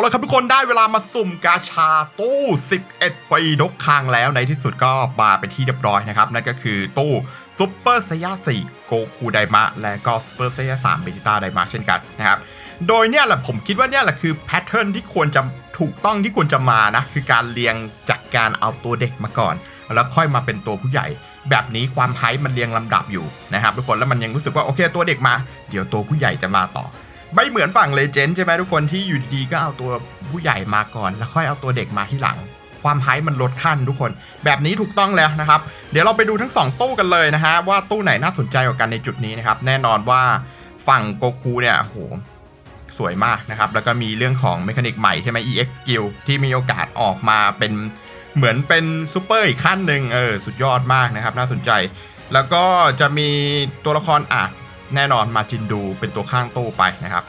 แล้วครับทุกคนได้เวลามาสุ่มกาชาตู้ 11 ปีนกคางแล้วในที่สุดก็มาเป็นที่เรียบร้อยนะครับ นั่นก็คือตู้ซุปเปอร์ไซยา4โกคูไดมะ และก็ซุปเปอร์ไซยา3เบจิต้าไดมะเช่นกันนะครับ โดยเนี่ยแหละผมคิดว่าเนี่ยแหละคือแพทเทิร์นที่ควรจะถูกต้องที่ควรจะมานะ คือการเรียงจากการเอาตัวเด็กมาก่อน แล้วค่อยมาเป็นตัวผู้ใหญ่ แบบนี้ความไพ่มันเรียงลำดับอยู่นะครับทุกคนแล้วมันยังรู้สึกว่าโอเคตัวเด็กมา เดี๋ยวตัวผู้ใหญ่จะมาต่อ ไม่เหมือนฝั่งเลเจนด์ใช่ไหมทุกคนที่อยู่ดีๆก็เอาตัวผู้ใหญ่มาก่อน แล้วค่อยเอาตัวเด็กมาที่หลัง ความไฮมันลดขั้นทุกคน แบบนี้ถูกต้องแล้วนะครับ เดี๋ยวเราไปดูทั้ง 2 ตู้กันเลยนะฮะว่าตู้ไหนน่าสนใจกว่ากันในจุดนี้นะครับ แน่นอนว่าฝั่งโกคูเนี่ยโหสวยมากนะครับ แล้วก็มีเรื่องของเมคานิกใหม่ใช่ไหม EX Skill ที่มีโอกาสออกมาเป็นเหมือนเป็นซูเปอร์อีกขั้นหนึ่งเออสุดยอดมากนะครับ น่าสนใจ แล้วก็จะมีตัวละครอะ แน่นอนมาจินดูเป็นตัวข้างตู้ไปนะครับ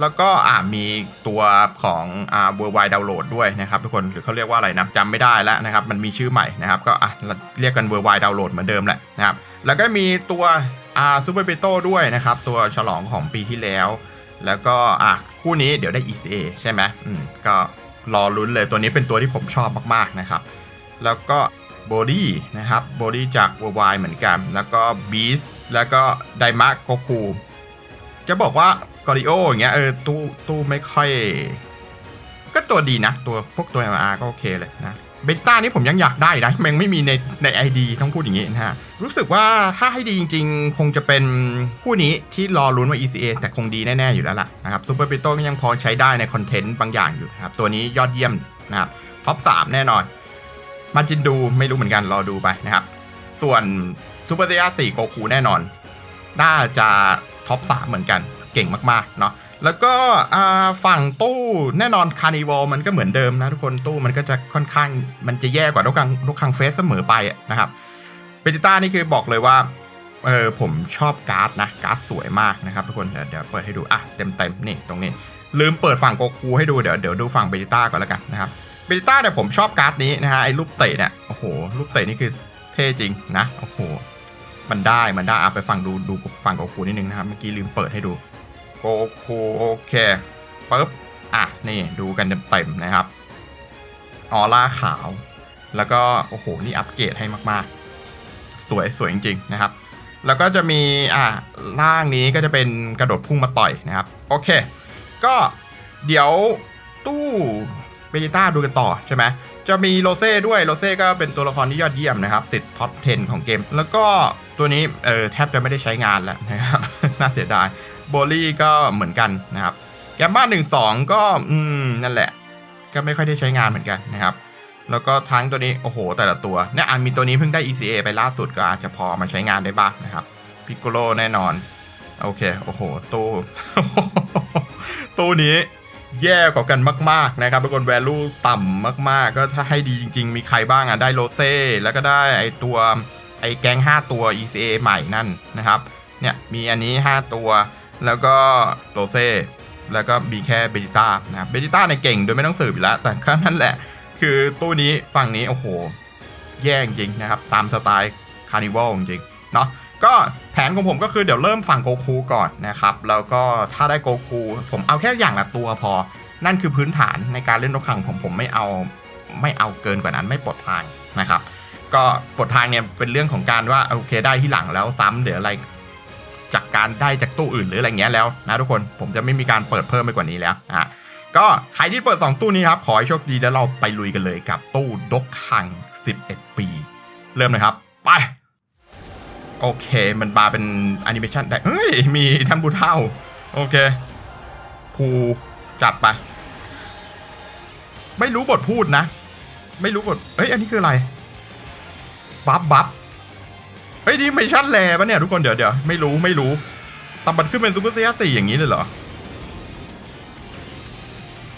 แล้วก็อ่ามีตัวของอ่า worldwide download ด้วยนะครับทุกคนหรือเขาเรียกว่าอะไรนะจำไม่ได้แล้วนะครับ มันมีชื่อใหม่นะครับ ก็อะเรียกกัน worldwide download เหมือนเดิมแหละนะครับ แล้วก็มีตัวอ่า super beto ด้วยนะครับ ตัวฉลองของปีที่แล้ว แล้วก็อะคู่นี้เดี๋ยวได้ ECA ใช่ไหมอืมก็รอลุ้นเลยตัวนี้เป็นตัวที่ผมชอบมากๆนะครับ แล้วก็บอดี้นะครับบอดี้จาก worldwide เหมือนกัน แล้วก็ beast แล้วก็ไดมะโกคูจะบอกว่ากอริโออย่างเงี้ยเออตู้ตู้ไม่ค่อย ก็ตัวดีนะ ตัวพวกตัว MR ก็โอเคเลยนะเบต้านี่ผมยังอยากได้นะมันไม่มีในใน ID ต้องพูดอย่างงี้นะฮะ รู้สึกว่าถ้าให้ดีจริง ๆ คงจะเป็นคู่นี้ที่รอลุ้นว่า ECA แต่คงดีแน่ ๆ อยู่แล้วล่ะนะครับซูเปอร์ปิโต้ก็ยังพอใช้ได้ในคอนเทนต์บางอย่างอยู่นะครับ ตัวนี้ยอดเยี่ยมนะครับท็อป 3 แน่นอน มาจินดูไม่รู้เหมือนกันรอดูไปนะครับ ส่วน ซูเปอร์เซียสี่โกคูแน่นอน น่าจะท็อป3เหมือนกัน เก่งมากๆเนาะแล้วก็ฝั่งตู้แน่นอนคาร์นิวอลมันก็เหมือนเดิมนะทุกคนตู้มันก็จะค่อนข้างมันจะแย่กว่านกคังนกคังเฟสเสมอไปนะครับเบติต้านี่คือบอกเลยว่าเออผมชอบการ์ดนะการ์ดสวยมากนะครับทุกคนเดี๋ยวเปิดให้ดูอะเต็มเต็มนี่ตรงนี้ ลืมเปิดฝั่งโกคูให้ดูเดี๋ยวเดี๋ยวดูฝั่งเบติต้าก่อนแล้วกันนะครับเบติต้าเนี่ยผมชอบการ์ดนี้นะฮะไอ้รูปเตะเนี่ยโอ้โหรูปเตะนี่คือเท่จริงนะโอ้โห มันได้มันได้อะไปฟังดูดูฟังโกคูนิดนึงนะครับ เมื่อกี้ลืมเปิดให้ดูโกคูโอเคปึ๊บอะนี่ดูกันเต็มๆนะครับออร่าขาว แล้วก็โอ้โหนี่อัปเกรดให้มากๆ สวยสวยจริงๆนะครับ แล้วก็จะมีอะล่างนี้ก็จะเป็นกระโดดพุ่งมาต่อยนะครับโอเค ก็เดี๋ยวตู้เบจิต้าดูกันต่อใช่ไหมจะมีโรเซ่ด้วยโรเซ่ก็เป็นตัวละครที่ยอดเยี่ยมนะครับ ติดท็อป 10 ของเกม แล้วก็ ตัวนี้เออแทบจะไม่ได้ใช้งานแล้วนะครับ น่าเสียดายโบลี่ก็เหมือนกันนะครับ แกมมาหนึ่งสองก็อืมนั่นแหละ ก็ไม่ค่อยได้ใช้งานเหมือนกันนะครับ แล้วก็ทั้งตัวนี้ โอ้โห แต่ละตัวเนี่ยอันมีตัวนี้เพิ่งได้ ECA ไปล่าสุดก็อาจจะพอมาใช้งานได้บ้างนะครับพิกโกโลแน่นอน โอเค โอ้โห ตู้ตู้นี้แย่กว่ากันมาก ๆ นะครับทุกคน value ต่ำมาก ๆ ก็ถ้าให้ดีจริง ๆ มีใครบ้างอะ ได้โรเซ่ แล้วก็ได้ไอตัว ไอ้แกง5 ตัว ECA ใหม่นั่นนะครับ เนี่ยมีอันนี้ 5 ตัว แล้วก็โรเซ่แล้วก็มีแค่เบจิต้านะครับเบจิต้าในเก่งโดยไม่ต้องสืบอยู่แล้ว แต่ก็นั่นแหละ คือตู้นี้ฝั่งนี้ โอ้โห แย่จริงนะครับ ตามสไตล์คาร์นิวัลจริงเนาะก็แผนของผมก็คือเดี๋ยวเริ่มฝั่งโกคูก่อนนะครับ แล้วก็ถ้าได้โกคู ผมเอาแค่อย่างละตัวพอ นั่นคือพื้นฐานในการเล่นนกขังผมผมไม่เอาไม่เอาเกินกว่านั้นไม่ปลดทางนะครับ ก็ปลดทางเนี่ยเป็นเรื่องของการว่าโอเคได้ที่หลังแล้วซ้ำเดี๋ยวอะไร จากการได้จากตู้อื่นหรืออะไรเงี้ยแล้วนะทุกคนผมจะไม่มีการเปิดเพิ่มไปกว่านี้แล้วนะฮะก็ใครที่เปิด 2 ตู้นี้ครับ ขอให้โชคดีแล้วเราไปลุยกันเลยกับตู้ดกคัง 11 ปี เริ่มเลยครับ ไป โอเคมันมาเป็นแอนิเมชันแต่เฮ้ย มีท่านบูเท่า โอเคภูจัดไป ไม่รู้บทพูดนะ ไม่รู้บทเอ้ย อันนี้คืออะไร บัฟบัฟเฮ้ยนี่ไม่ชั่นแลปะเนี่ยทุกคนเดี๋ยวเดี๋ยวไม่รู้ไม่รู้ตำบัดขึ้นเป็นซูเปอร์เซียสี่อย่างนี้เลยเหรอ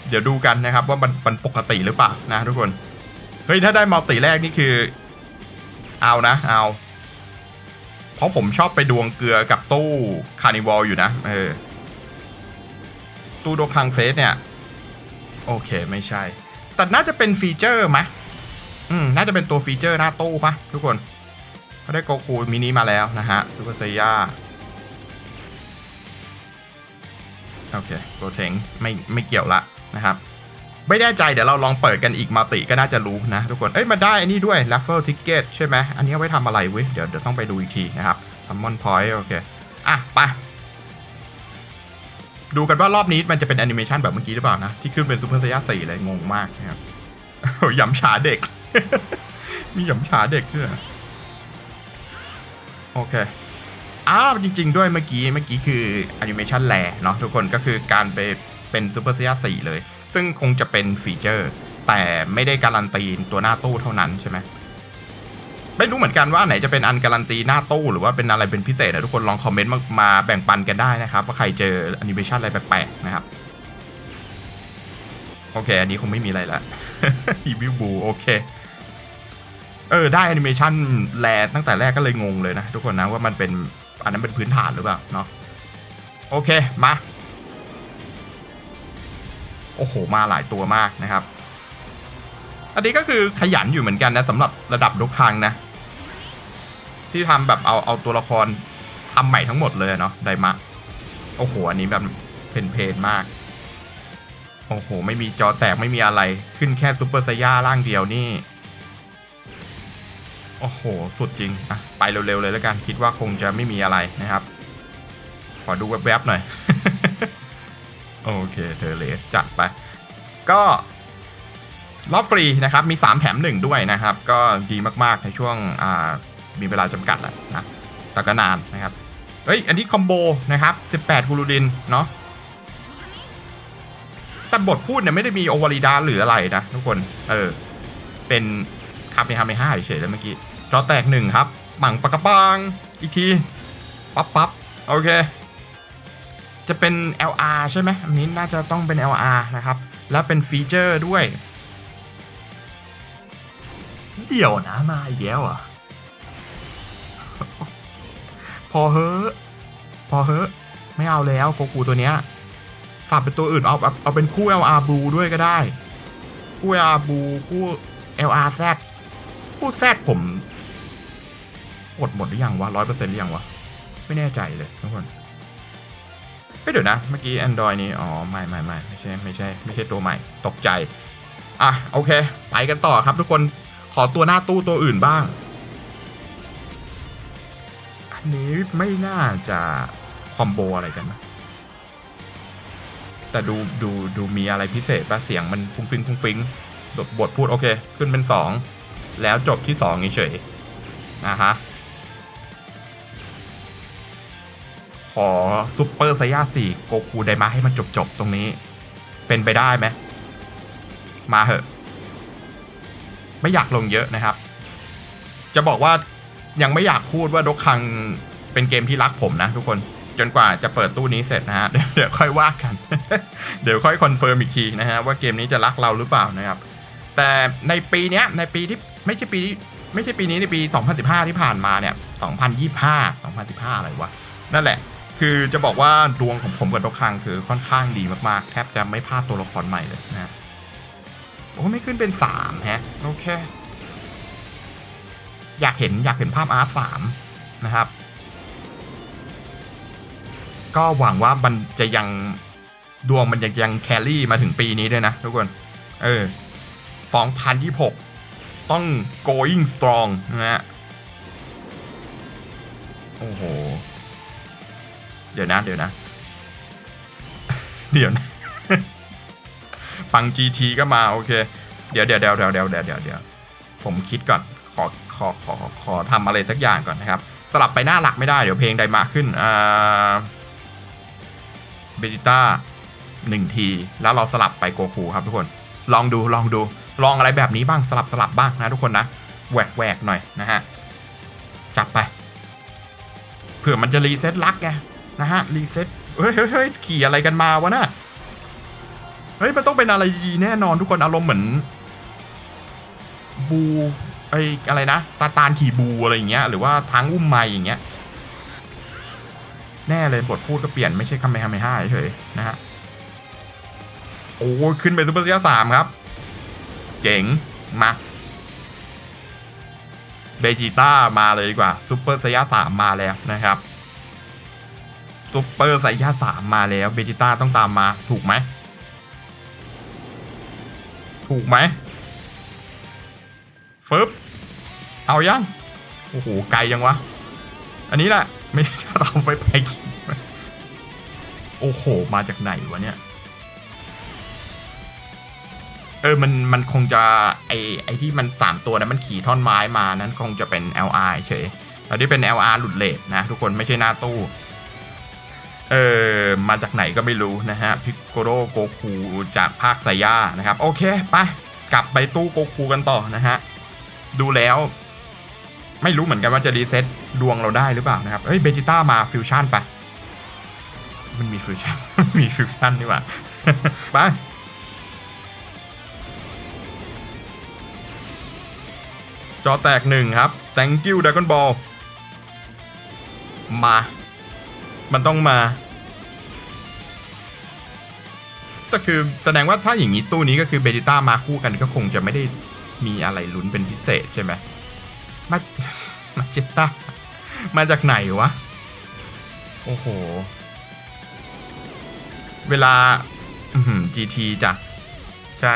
เดี๋ยวดูกันนะครับว่ามันมันปกติหรือเปล่านะทุกคน เฮ้ยถ้าได้มัลติแรกนี่คือ เอานะ เอา เพราะผมชอบไปดวงเกลือกับตู้คาร์นิวอลอยู่นะเออตู้โดคังเฟสเนี่ย โอเคไม่ใช่ แต่น่าจะเป็นฟีเจอร์ไหม อืมน่าจะเป็นตัวฟีเจอร์หน้าตู้ปะทุกคนก็ได้โกคูมินิมาแล้วนะฮะซูเปอร์ไซย่าโอเคโปรเทงไม่ไม่เกี่ยวละนะครับ ไม่แน่ใจเดี๋ยวเราลองเปิดกันอีกมัลติก็น่าจะรู้นะทุกคน เอ้ยมาได้อันนี้ด้วย raffle ticket ใช่ไหมอันนี้ไว้ทำอะไรเว้ยเดี๋ยวเดี๋ยวต้องไปดูอีกทีนะครับ summon point โอเค อะ ไปดูกันว่ารอบนี้มันจะเป็นแอนิเมชันแบบเมื่อกี้หรือเปล่านะ ที่ขึ้นเป็นซูเปอร์ไซย่าสี่เลย งงมากนะครับยำฉาเด็ก มีหยำฉาเด็กด้วยโอเคอ้าวจริง ๆ ด้วยเมื่อกี้เมื่อกี้คือแอนิเมชันแลเนาะทุกคนก็คือการไปเป็นซูเปอร์ซย่าสี่เลย ซึ่งคงจะเป็นฟีเจอร์ แต่ไม่ได้การันตีตัวหน้าตู้เท่านั้นใช่ไหมไม่รู้เหมือนกันว่าไหนจะเป็นอันการันตีหน้าตู้หรือว่าเป็นอะไรเป็นพิเศษอะทุกคนลองคอมเมนต์มามาแบ่งปันกันได้นะครับ ว่าใครเจอแอนิเมชันอะไรแปลกๆนะครับ โอเค อันนี้คงไม่มีอะไรละฮีบิวบูโอเค เออได้แอนิเมชันแลตั้งแต่แรกก็เลยงงเลยนะ ทุกคนนะว่ามันเป็นอันนั้นเป็นพื้นฐานหรือเปล่าเนาะโอเคมาโอ้โหมาหลายตัวมากนะครับ อันนี้ก็คือขยันอยู่เหมือนกันนะสำหรับระดับดกคังนะ ที่ทำแบบเอาเอาตัวละครทำใหม่ทั้งหมดเลยเนาะไดมะโอ้โหอันนี้แบบเพนเพนมากโอ้โห ไม่มีจอแตกไม่มีอะไรขึ้นแค่ซูเปอร์ไซย่าร่างเดียวนี่ โอ้โห สุดจริง อะ ไปเร็วๆเลยแล้วกัน คิดว่าคงจะไม่มีอะไรนะครับ ขอดูแวบๆหน่อย โอเคเธอเลสจัดไป ก็รอบฟรีนะครับ มี 3 แถม 1 ด้วยนะครับ ก็ดีมากๆในช่วงมีเวลาจำกัดแหละนะ แต่ก็นานนะครับ เฮ้ย อันนี้คอมโบนะครับ 18 กูรูดิน เนาะแต่บทพูดเนี่ยไม่ได้มีโอวาริดาหรืออะไรนะทุกคน เออ เป็นคาเมฮาเมฮ่าเฉยๆแล้วเมื่อกี้ จอแตกหนึ่งครับหมังปากกระปังอีกที ปั๊บปั๊บโอเค จะเป็น LR ใช่ไหมอันนี้น่าจะต้องเป็น LR นะครับ แล้วเป็นฟีเจอร์ด้วย เดี๋ยวนะมาอีกแล้วอะ พอเฮอะพอเฮอะไม่เอาแล้วโกคูตัวเนี้ยสับเป็นตัวอื่นเอาเอาเอาเป็นคู่ LR Blue ด้วยก็ได้ คู่ LR Blue คู่ LR Z คู่ Z ผม กดหมดหรือยังวะร้อยเปอร์เซ็นต์หรือยังวะ ไม่แน่ใจเลยทุกคนเฮ้ยเดี๋ยวนะ เมื่อกี้ Android นี่ อ๋อ ไม่ไม่ไม่ไม่ใช่ไม่ใช่ ไม่ใช่ตัวใหม่ ตกใจ อะ โอเค ไปกันต่อครับทุกคนขอตัวหน้าตู้ตัวอื่นบ้าง อันนี้ไม่น่าจะคอมโบอะไรกันนะแต่ดูดูดูมีอะไรพิเศษป่ะเสียงมันฟุ้งฟิงฟุ้งฟิงบทบทพูดโอเค ขึ้นเป็นสองแล้วจบที่สองเฉยนะฮะ อซุปเปอร์ไซย่าสี่โกคูไดมาให้มันจบจบๆตรงนี้ เป็นไปได้ไหมมาเหอะ ไม่อยากลงเยอะนะครับ จะบอกว่ายังไม่อยากพูดว่าดกคังเป็นเกมที่รักผมนะทุกคนจนกว่าจะเปิดตู้นี้เสร็จนะฮะเดี๋ยวค่อยว่ากัน เดี๋ยวค่อยคอนเฟิร์มอีกทีนะฮะว่าเกมนี้จะรักเราหรือเปล่านะครับ แต่ในปีเนี้ยในปีที่ไม่ใช่ปีไม่ใช่ปีนี้ในปี 2015 ที่ผ่านมาเนี่ย 2025 2015 อะไรวะ นั่นแหละ คือจะบอกว่าดวงของผมกับดกคังคือค่อนข้างดีมากๆ แทบจะไม่พลาดตัวละครใหม่เลยนะฮะโอ้ไม่ขึ้นเป็น3ฮะโอเค อยากเห็นอยากเห็นภาพอาร์ตสามนะครับ ก็หวังว่ามันจะยังดวงมันยังยังแครี่มาถึงปีนี้ด้วยนะทุกคน เออ2026ต้อง going strong นะฮะ โอ้โห เดี๋ยวนะ เดี๋ยวนะ เดี๋ยวนะ ปัง GT ก็มาโอเค เดี๋ยวเดี๋ยวเดี๋ยวเดี๋ยวเดี๋ยวเดี๋ยวเดี๋ยวเดี๋ยวผมคิดก่อน ขอขอขอขอทำอะไรสักอย่างก่อนนะครับ สลับไปหน้าหลักไม่ได้ เดี๋ยวเพลงไดมาขึ้น อ่า เบจิต้าหนึ่งที แล้วเราสลับไปโกคูครับทุกคน ลองดูลองดู ลองอะไรแบบนี้บ้างสลับสลับบ้างนะทุกคนนะ แหวกแหวกหน่อยนะฮะ จัดไป เผื่อมันจะรีเซ็ตลักไง นะฮะรีเซ็ตเฮ้ยเฮ้ยขี่อะไรกันมาวะน่ะเฮ้ยมันต้องเป็นอะไรดีแน่นอนทุกคนอารมณ์เหมือน บูไออะไรนะซาตานขี่บูอะไรอย่างเงี้ยหรือว่าทางอุ้มไม้อย่างเงี้ย แน่เลยบทพูดก็เปลี่ยนไม่ใช่คำเมฮาเมฮ่าเฉยๆนะฮะโอ้ขึ้นไปซูเปอร์เซียสามครับ เจ๋งมาเบจิต้ามาเลยดีกว่าซูเปอร์ไซย่าสามมาแล้วนะครับ ซูเปอร์ไซยาสามมาแล้วเบจิต้าต้องตามมา ถูกไหม ถูกไหมฟึบเอายัง โอ้โห ไกลยังวะ อันนี้แหละไม่ใช่จะเอาไปไปโอ้โห มาจากไหนวะเนี่ย เออ มัน มันคงจะ ไอไอที่มันสามตัวนั้นมันขี่ท่อนไม้มานั้นคงจะเป็น LR เฉยแล้วที่เป็น LR หลุดเลทนะ ทุกคนไม่ใช่หน้าตู้ เออมาจากไหนก็ไม่รู้นะฮะพิกโกโรโกคูจากภาคไซย่านะครับ โอเคไปกลับไปตู้โกคูกันต่อนะฮะ ดูแล้ว ไม่รู้เหมือนกันว่าจะรีเซ็ตดวงเราได้หรือเปล่านะครับ เฮ้ยเบจิต้ามาฟิวชั่นไป มันมีฟิวชั่นมีฟิวชั่นนี่หว่าไปจอแตกหนึ่งครับ thank you Dragon Ball มา มันต้องมาแต่คือแสดงว่าถ้าอย่างนี้ตู้นี้ก็คือเบจิต้ามาคู่กันก็คงจะไม่ได้มีอะไรลุ้นเป็นพิเศษใช่ไหมมามาเจต้ามาจากไหนวะ โอ้โห เวลา อื้อหือ GT จ้ะ ใช่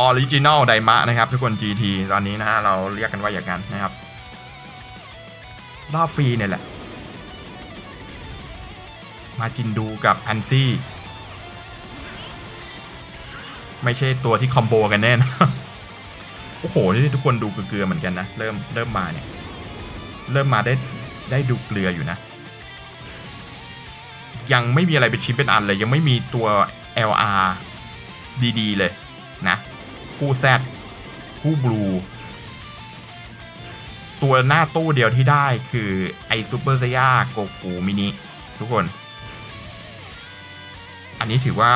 ออริจินอลไดมะนะครับ ทุกคน GT ตอนนี้นะฮะ เราเรียกกันว่าอย่างนั้นนะครับ รอบฟรีเนี่ยแหละ มาจินดูกับแพนซี่ ไม่ใช่ตัวที่คอมโบกันแน่นะโอ้โห นี่ทุกคนดูเกลือเหมือนกันนะ เริ่มเริ่มมาเนี่ย เริ่มมาได้ได้ดูเกลืออยู่นะ ยังไม่มีอะไรเป็นชิ้นเป็นอันเลย ยังไม่มีตัว LR ดีๆ เลยนะ คู่แซดคู่บลู ตัวหน้าตู้เดียวที่ได้คือ ไอซูเปอร์เซียโกคูมินิทุกคน อันนี้ถือว่า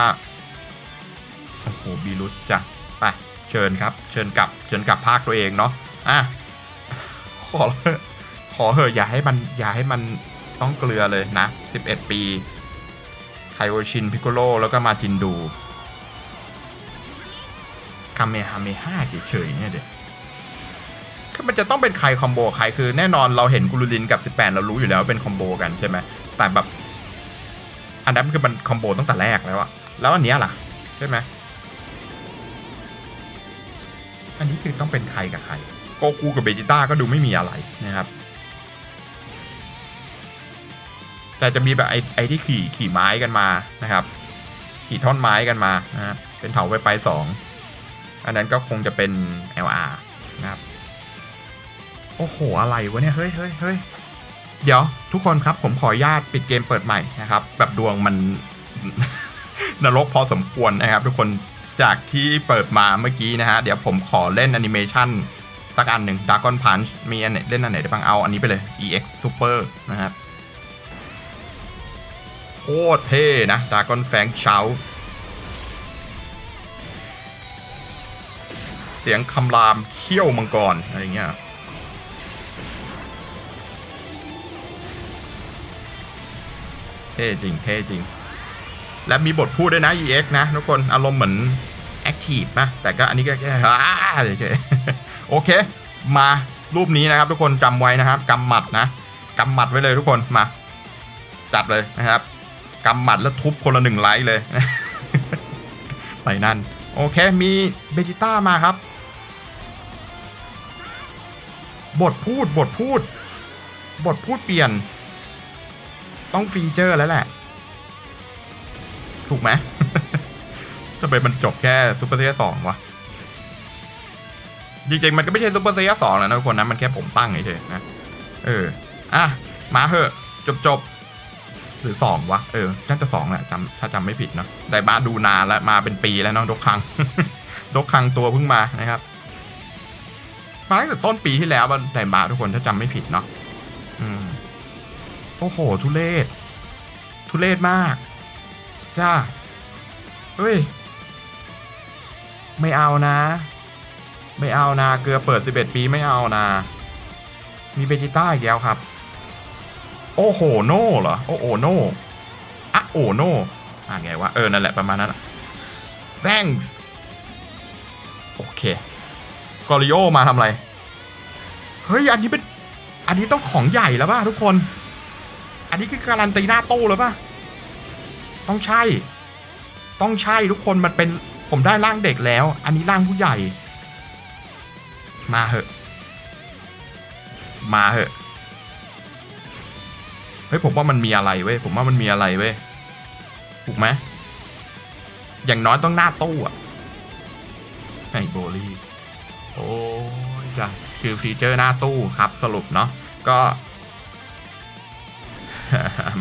โอ้โหบีรุสจ้ะไปเชิญครับ เชิญกลับ เชิญกลับภาคตัวเองเนาะอะขอขอเหอะอย่าให้มันอย่าให้มันต้องเกลือเลยนะ 11 ปีไคโอชินพิโกโลแล้วก็มาจินดูคาเมฮาเมฮ่าเฉยๆเนี่ยเด็กคือมันจะต้องเป็นใครคอมโบใครคือแน่นอนเราเห็นกุลูรินกับ 18 เรารู้อยู่แล้วว่าเป็นคอมโบกันใช่ไหมแต่แบบ อันนั้นคือมันคอมโบตั้งแต่แรกแล้วอะแล้วอันเนี้ยล่ะใช่ไหมอันนี้คือต้องเป็นใครกับใครโกคูกับเบจิต้าก็ดูไม่มีอะไรนะครับ แต่จะมีแบบไอ้ไอที่ขี่ขี่ไม้กันมานะครับ ขี่ท่อนไม้กันมานะฮะเป็นเถาไปไปสองอันนั้นก็คงจะเป็น LR นะครับ โอ้โห อะไรวะเนี่ย เฮ้ยเฮ้ยเฮ้ย เดี๋ยวทุกคนครับผมขออนุญาตปิดเกมเปิดใหม่นะครับ แบบดวงมันนรกพอสมควรนะครับ ทุกคนจากที่เปิดมาเมื่อกี้นะฮะ เดี๋ยวผมขอเล่นแอนิเมชันสักอันหนึ่ง Dragon Punch มีอันไหนเล่นอันไหนได้บ้างเอาอันนี้ไปเลย EX Super นะครับโคตรเท่นะ Dragon Fang Shout เสียงคำรามเขี้ยวมังกร อะไรเงี้ย เท่จริงเท่จริง และมีบทพูดด้วยนะ EX นะทุกคนอารมณ์เหมือน Active นะ แต่ก็อันนี้ก็แค่ฮ่าเฉยๆโอเค มารูปนี้นะครับ ทุกคนจำไว้นะครับกำหมัดนะกำหมัดไว้เลยทุกคนมา จัดเลยนะครับกำหมัดแล้วทุบคนละหนึ่งไลค์เลย ไปนั่น โอเคมีเบจิต้ามาครับ บทพูดบทพูด บทพูดเปลี่ยน ต้องฟีเจอร์แล้วแหละ ถูกไหมทำไมมันจบแค่ซูเปอร์เซียสองวะ จริงๆ มันก็ไม่ใช่ซูเปอร์เซียสองแล้วนะทุกคนนะ มันแค่ผมตั้งเฉยๆนะ เออ อะ มาเหอะ จบจบหรือสองวะ เออ น่าจะสองแหละจำถ้าจำไม่ผิดเนาะได้มาดูนานแล้ว มาเป็นปีแล้วเนาะดกคังดกคังตัวเพิ่งมานะครับ มาตั้งแต่ต้นปีที่แล้วมันไดมาทุกคนถ้าจำไม่ผิดเนาะอืม อ้โห ทุเลศทุเลศมาก จ้า เฮ้ย ไม่เอานะ ไม่เอานะ เกลือเปิด 11 ปีไม่เอานะ มีเบจิต้าอีกแล้วครับ โอ้โห โน่เหรอ โอ้โหโน่อะโอโน่อ่านไงวะ เออ นั่นแหละประมาณนั้น thanks โอเค กอริโอมาทำอะไร เฮ้ย อันนี้เป็น อันนี้ต้องของใหญ่แล้วป่ะทุกคน อันนี้คือการันตีหน้าตู้แล้วป่ะต้องใช่ ต้องใช่ทุกคนมันเป็นผผมได้ร่างเด็กแล้ว อันนี้ร่างผู้ใหญ่ มาเหอะ มาเหอะเฮ้ยผมว่ามันมีอะไรเว้ยผมว่ามันมีอะไรเว้ยถูกไหมอย่างน้อยต้องหน้าตู้อะไอโบลี่โอ้ยจ้ะคือฟีเจอร์หน้าตู้ครับสรุปเนาะก็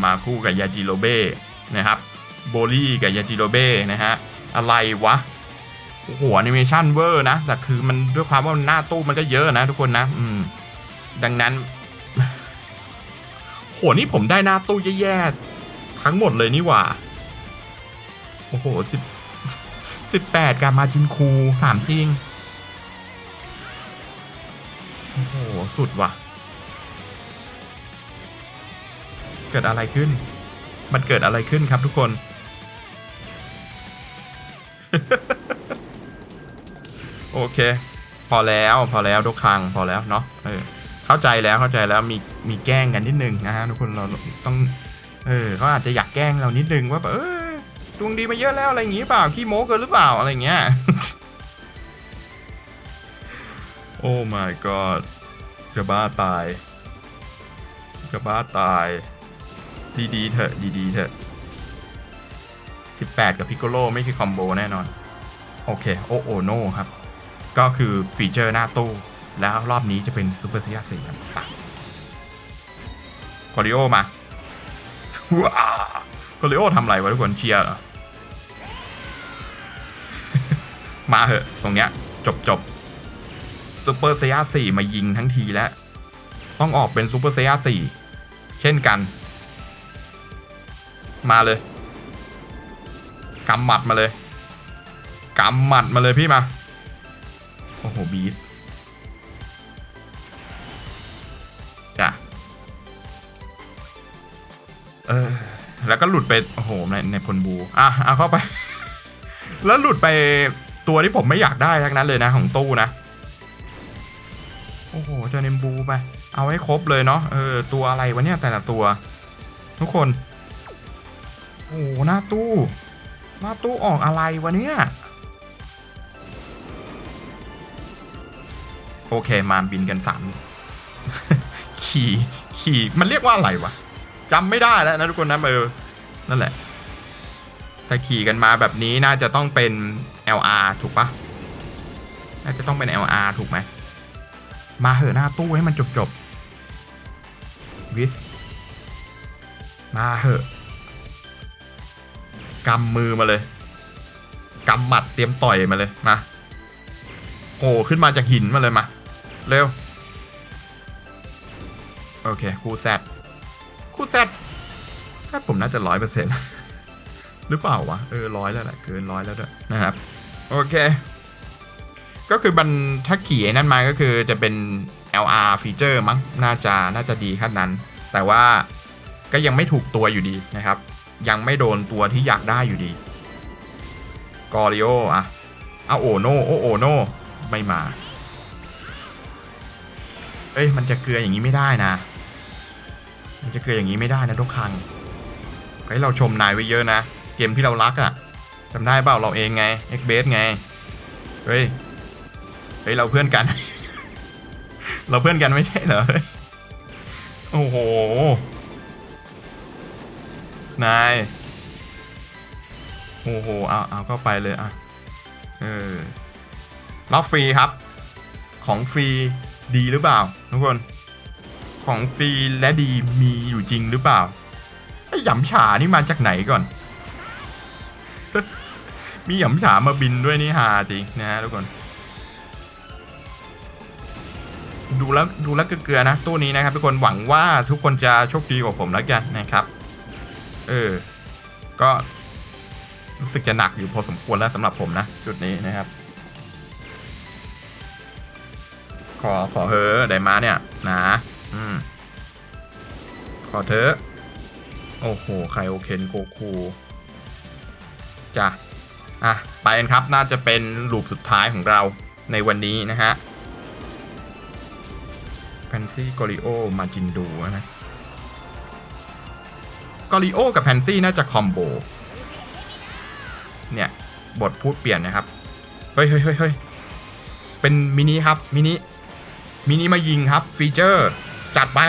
มาคู่กับยาจิโรเบ้นะครับโบลี่กับยาจิโรเบ้นะฮะอะไรวะโอ้โหแอนิเมชันเวอร์นะแต่คือมันด้วยความว่าหน้าตู้มันก็เยอะนะทุกคนนะอืมดังนั้นโหนี่ผมได้หน้าตู้แย่ๆทั้งหมดเลยนี่หว่า โอ้โหสิบสิบแปดการมาจินคูถามจริง โอ้โห สุดว่ะ เกิดอะไรขึ้น มันเกิดอะไรขึ้นครับทุกคน โอเค พอแล้วพอแล้วทุกครั้งพอแล้วเนาะเออเข้าใจแล้วเข้าใจแล้วมีมีแกล้งกันนิดนึงนะฮะทุกคนเราต้อง เออเขาอาจจะอยากแกล้งเรานิดนึงว่าแบบเออดวงดีมาเยอะแล้วอะไรอย่างงี้เปล่าขี้โม้เกินหรือเปล่าอะไรเงี้ยโอ้ my god จะบ้าตายจะบ้าตาย ดีๆเถอะดีๆเถอะ18 กับพิกโกโลไม่ใช่คอมโบแน่นอน โอเค โอโอโนครับ ก็คือฟีเจอร์หน้าตู้ แล้วรอบนี้จะเป็นซูเปอร์เซียสี่ครับปะคอริโอมาว้าคอริโอทำอะไรวะทุกคนเชียร์เหรอ มาเหอะตรงเนี้ย จบจบซูเปอร์เซียสี่มายิงทั้งทีแล้ว ต้องออกเป็นซูเปอร์เซียสี่เช่นกัน มาเลยกำหมัดมาเลยกำหมัดมาเลยพี่มา โอ้โหบีสจ้ะเออแล้วก็หลุดไป โอ้โห ในในพลบู อะเอาเข้าไป แล้วหลุดไปตัวที่ผมไม่อยากได้ทั้งนั้นเลยนะของตู้นะ โอ้โหเจอเนมบูไป เอาให้ครบเลยเนาะเออตัวอะไรวะเนี่ยแต่ละตัว ทุกคน โอ้หหน้าตู้ หน้าตู้ออกอะไรวะเนี่ย โอเคมาบินกันสามขี่ขี่มันเรียกว่าอะไรวะจำไม่ได้แล้วนะทุกคนนะเออนั่นแหละถ้าขี่กันมาแบบนี้น่าจะต้องเป็น LR ถูกปะน่าจะต้องเป็น LR ถูกไหมมาเหอะหน้าตู้ให้มันจบจบวิสมาเหอะ กำมือมาเลยกำหมัดเตรียมต่อยมาเลยมาโผล่ขึ้นมาจากหินมาเลยมาเร็วโอเคคู่แซดคู่แซดแซดผมน่าจะร้อยเปอร์เซ็นต์หรือเปล่าวะเออร้อยแล้วแหละเกินร้อยแล้วด้วยนะครับโอเค ก็คือมันถ้าขี่ไอ้นั่นมาก็คือจะเป็น LR ฟีเจอร์มั้งน่าจะน่าจะดีขั้นนั้น แต่ว่าก็ยังไม่ถูกตัวอยู่ดีนะครับ ยังไม่โดนตัวที่อยากได้อยู่ดี กอริโออะเอาโอโนโอโอโนไม่มา เอ้ย มันจะเกลืออย่างนี้ไม่ได้นะ มันจะเกลืออย่างนี้ไม่ได้นะทุกครั้งเฮ้เราชมนายไว้เยอะนะ เกมที่เรารักอะ่ะจำได้เปล่าเราเองไงเอ็กเบสไง เฮ้ย เฮ้ย เราเพื่อนกัน เราเพื่อนกันไม่ใช่เหรอ โอ้โห นายโอ้โหเอาเอาเข้าไปเลยอะเออรับฟรีครับ ของฟรีดีหรือเปล่าทุกคน ของฟรีและดีมีอยู่จริงหรือเปล่าไอ้หยำฉานี่มาจากไหนก่อน มีหยำฉามาบินด้วยนี่ฮาจริงนะฮะทุกคน ดูแล้วดูแล้วเกลือนะตู้นี้นะครับทุกคนหวังว่าทุกคนจะโชคดีกว่าผมแล้วกันนะครับ เออ ก็รู้สึกจะหนักอยู่พอสมควรแล้วสำหรับผมนะ จุดนี้นะครับ ขอขอเฮอได้มาเนี่ยนะอืม ขอเธอะโอ้โหใครโอเคนโกคูจ้ะอะ ไปกันครับน่าจะเป็นลูปสุดท้ายของเราในวันนี้นะฮะแพนซี่กอริโอมาจินดูนะ กอริโอกับแพนซี่น่าจะคอมโบ เนี่ย บทพูดเปลี่ยนนะครับเฮ้ยเฮ้ยเฮ้ยเฮ้ยเป็นมินิครับ มินิ มินิมายิงครับ ฟีเจอร์ จัดไป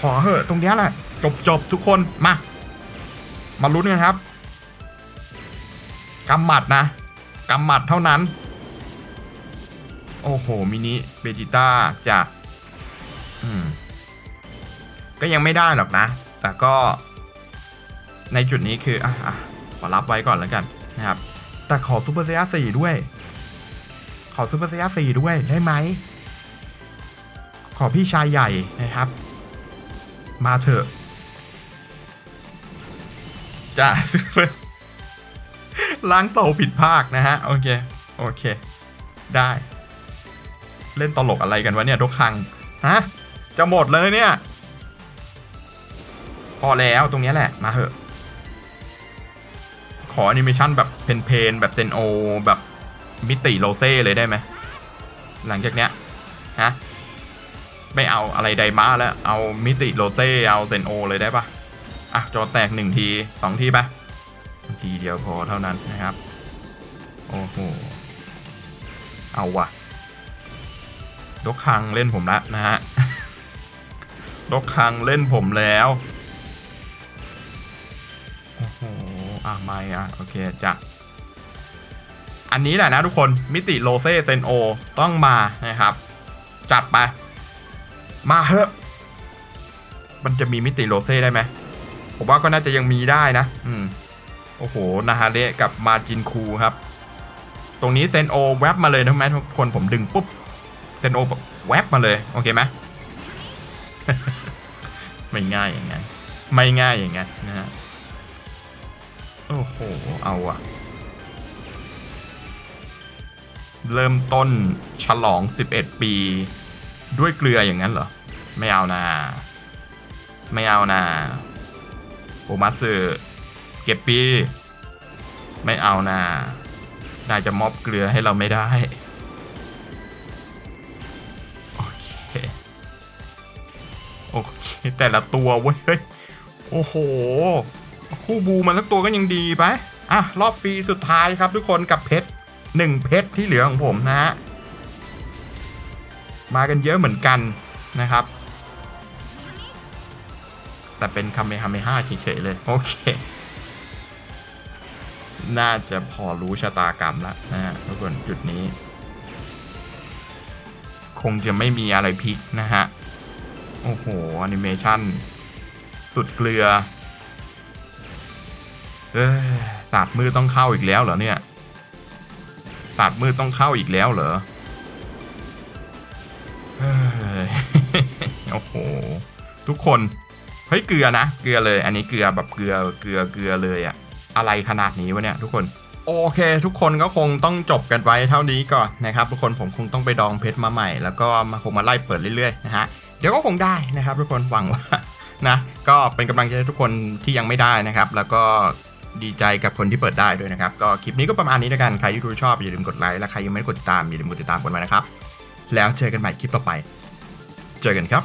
ขอเหอะ ตรงเนี้ยแหละ จบจบทุกคน มา มาลุ้นกันครับ กำหมัดนะ กำหมัดเท่านั้น โอ้โห มินิเบจิต้าจะ อืมก็ยังไม่ได้หรอกนะ แต่ก็ ในจุดนี้คืออะอะขอรับไว้ก่อนแล้วกันนะครับ แต่ขอซูเปอร์เซียสี่ด้วย ขอซูเปอร์เซียสี่ด้วยได้ไหม ขอพี่ชายใหญ่นะครับ มาเถอะจะซูเปอร์ล้างโตผิดภาคนะฮะ โอเค โอเค ได้ เล่นตลกอะไรกันวะเนี่ยทุกครั้งฮะ จะหมดแล้วเนี่ย พอแล้วตรงนี้แหละ มาเถอะ อแอนิเมชันแบบเพนๆแบบเซนโอแบบมิติโรเซ่เลยได้ไหม หลังจากเนี้ยฮะไม่เอาอะไรไดมาแล้ว เอามิติโรเซ่เอาเซนโอเลยได้ปะอะ จอแตกหนึ่งทีสองทีปะทีเดียวพอเท่านั้นนะครับ โอ้โห เอาวะดกคังเล่นผมละนะฮะดกคังเล่นผมแล้ว โอ้โห อะไม่อะโอเคจ้ะอันนี้แหละนะทุกคนมิติโลเซเซนโอต้องมานะครับ จัดไป มาเถอะมันจะมีมิติโลเซ่ได้ไหมผมว่าก็น่าจะยังมีได้นะ อืม โอ้โห นาฮาเระกับมาจินคูครับ ตรงนี้เซนโอแวบมาเลยนะแม้ทุกคนผมดึงปุ๊บ เซนโอแบบแวบมาเลย โอเคไหมไม่ง่ายอย่างนั้น ไม่ง่ายอย่างนั้นนะฮะ โอ้โห เอาอะเริ่มต้นฉลอง 11 ปี ด้วยเกลืออย่างนั้นเหรอ ไม่เอานา ไม่เอานาโอมาสึเก็บปี ไม่เอานาน่าจะมอบเกลือให้เราไม่ได้ โอเค โอเค แต่ละตัวเว้ย โอ้โห คู่บูมันสักตัวก็ยังดีไปอะรอบฟรีสุดท้ายครับทุกคนกับเพชรหนึ่งเพชรที่เหลือของผมนะฮะมากันเยอะเหมือนกันนะครับ แต่เป็นคาเมฮาเมฮ่าเฉยๆเลย โอเค น่าจะพอรู้ชะตากรรมแล้วนะฮะทุกคนจุดนี้ คงจะไม่มีอะไรพลิกนะฮะ โอ้โห แอนิเมชันสุดเกลือ เออศาสตร์มืดต้องเข้าอีกแล้วเหรอเนี่ยศาสตร์มืดต้องเข้าอีกแล้วเหรอโอ้โห ทุกคน เฮ้ยเกลือนะ เกลือเลย อันนี้เกลือแบบเกลือ เกลือ เกลือเลยอะอะไรขนาดนี้วะเนี่ยทุกคน โอเค ทุกคนก็คงต้องจบกันไว้เท่านี้ก่อนนะครับ ทุกคนผมคงต้องไปดองเพชรมาใหม่ แล้วก็มาคงมาไล่เปิดเรื่อยๆนะฮะ เดี๋ยวก็คงได้นะครับ ทุกคนหวังว่านะ ก็เป็นกำลังใจทุกคนที่ยังไม่ได้นะครับ แล้วก็ ดีใจกับคนที่เปิดได้ด้วยนะครับ ก็คลิปนี้ก็ประมาณนี้แล้วกัน ใครที่ดูชอบอย่าลืมกดไลค์และใครยังไม่ได้กดติดตามอย่าลืมกดติดตามกันไว้นะครับ แล้วเจอกันใหม่คลิปต่อไป เจอกันครับ